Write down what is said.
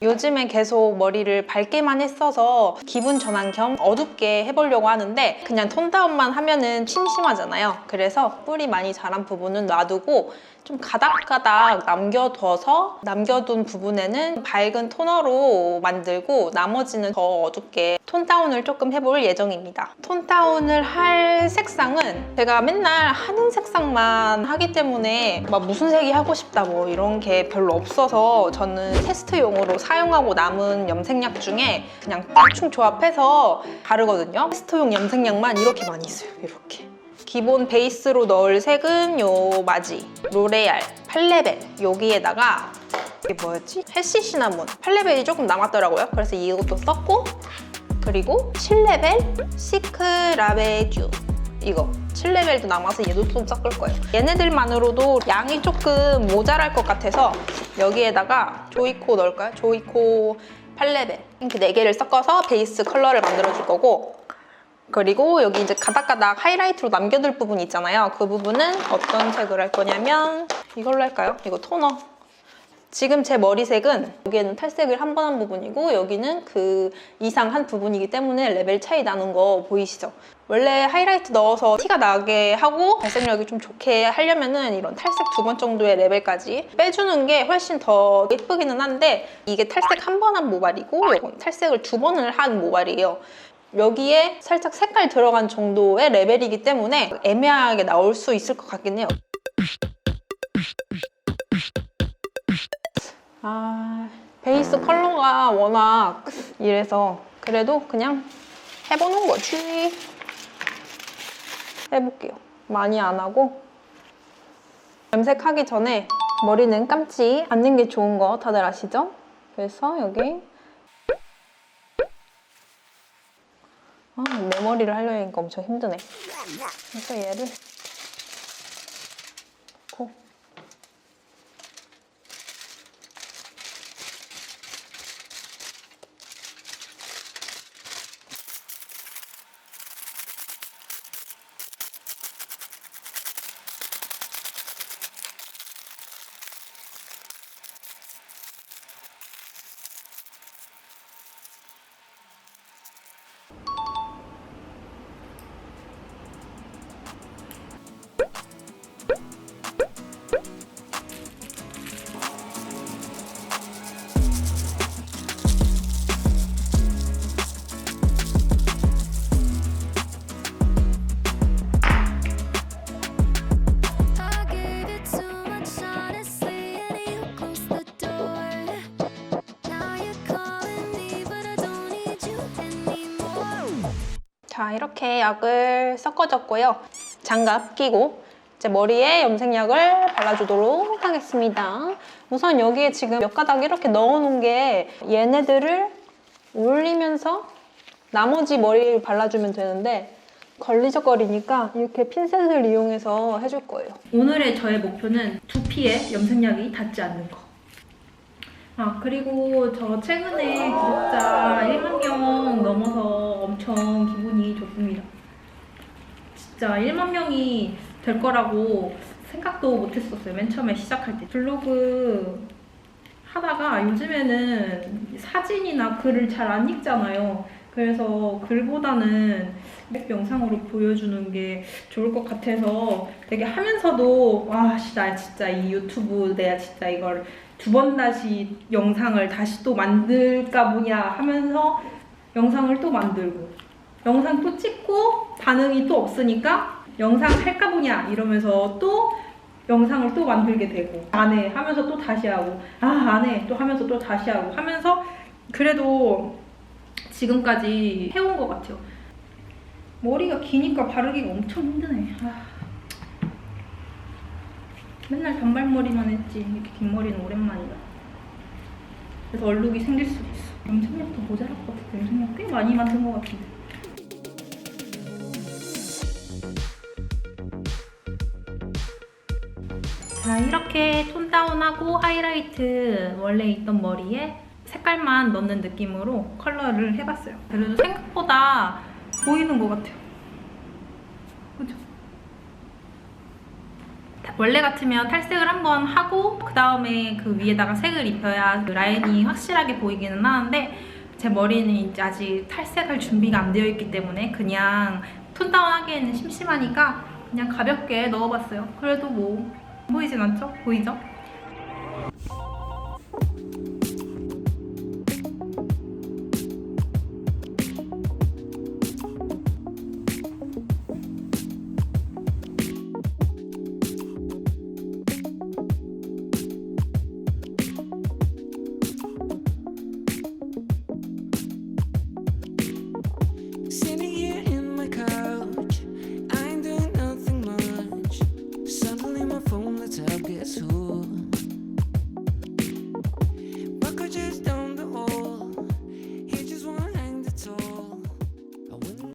요즘엔 계속 머리를 밝게만 했어서 기분 전환 겸 어둡게 해보려고 하는데 그냥 톤 다운만 하면은 심심하잖아요. 그래서 뿔이 많이 자란 부분은 놔두고 좀 가닥가닥 남겨둬서 남겨둔 부분에는 밝은 토너로 만들고 나머지는 더 어둡게 톤 다운을 조금 해볼 예정입니다. 톤 다운을 할 색상은 제가 맨날 하는 색상만 하기 때문에 막 무슨 색이 하고 싶다 뭐 이런 게 별로 없어서 저는 테스트용으로 사용하고 남은 염색약 중에 그냥 대충 조합해서 바르거든요. 테스트용 염색약만 이렇게 많이 있어요. 이렇게. 기본 베이스로 넣을 색은 요 마지, 로레알, 팔레벨 여기에다가 이게 뭐였지? 해시 시나몬 팔레벨이 조금 남았더라고요. 그래서 이것도 썼고 그리고 7레벨 시크라베듀 이거 7레벨도 남아서 얘도 좀 섞을 거예요. 얘네들만으로도 양이 조금 모자랄 것 같아서 여기에다가 조이코 넣을까요? 조이코 8레벨 핑크 4개를 섞어서 베이스 컬러를 만들어 줄 거고 그리고 여기 이제 가닥가닥 하이라이트로 남겨둘 부분 있잖아요. 그 부분은 어떤 색으로 할 거냐면 이걸로 할까요? 이거 토너. 지금 제 머리색은 여기에는 탈색을 한 번 한 부분이고 여기는 그 이상 한 부분이기 때문에 레벨 차이 나는 거 보이시죠? 원래 하이라이트 넣어서 티가 나게 하고 발색력이 좀 좋게 하려면은 이런 탈색 두 번 정도의 레벨까지 빼주는 게 훨씬 더 예쁘기는 한데 이게 탈색 한 번한 모발이고 이건 탈색을 두 번을 한 모발이에요. 여기에 살짝 색깔 들어간 정도의 레벨이기 때문에 애매하게 나올 수 있을 것 같긴 해요. 아, 베이스 컬러가 워낙 이래서 그래도 그냥 해보는 거지. 해볼게요. 많이 안 하고 염색하기 전에 머리는 감지 않는 게 좋은 거 다들 아시죠? 그래서 여기 아, 내 머리를 하려니까 엄청 힘드네. 그래서 얘를 자, 이렇게 약을 섞어줬고요. 장갑 끼고 이제 머리에 염색약을 발라주도록 하겠습니다. 우선 여기에 지금 몇 가닥 이렇게 넣어놓은 게 얘네들을 올리면서 나머지 머리를 발라주면 되는데 걸리적거리니까 이렇게 핀셋을 이용해서 해줄 거예요. 오늘의 저의 목표는 두피에 염색약이 닿지 않는 거. 아, 그리고 저 최근에 구독자 1만 명 넘어서 엄청 기분이 좋습니다. 진짜 1만 명이 될 거라고 생각도 못 했었어요. 맨 처음에 시작할 때. 블로그 하다가 요즘에는 사진이나 글을 잘 안 읽잖아요. 그래서 글보다는 영상으로 보여주는 게 좋을 것 같아서 되게 하면서도 와, 씨, 나 진짜 이 유튜브 내가 진짜 이걸 두 번 다시 영상을 다시 또 만들까 뭐냐 하면서 영상을 또 만들고 영상 또 찍고 반응이 또 없으니까 영상 할까 보냐 이러면서 또 영상을 또 만들게 되고 안 해 하면서 또 다시 하고 아 안 해 또 하면서 또 다시 하고 하면서 그래도 지금까지 해온 것 같아요. 머리가 기니까 바르기가 엄청 힘드네. 아. 맨날 단발머리만 했지 이렇게 긴 머리는 오랜만이다. 그래서 얼룩이 생길 수도 있어. 염색약도 모자랄 것 같아. 염색약 꽤 많이 만든 것 같은데. 자 이렇게 톤 다운하고 하이라이트 원래 있던 머리에 색깔만 넣는 느낌으로 컬러를 해봤어요. 그래도 생각보다 보이는 것 같아요. 그죠? 다- 원래 같으면 탈색을 한번 하고 그 다음에 그 위에다가 색을 입혀야 그 라인이 확실하게 보이기는 하는데 제 머리는 이제 아직 탈색할 준비가 안 되어 있기 때문에 그냥 톤 다운 하기에는 심심하니까 그냥 가볍게 넣어봤어요. 그래도 뭐 보이진 않죠? 보이죠?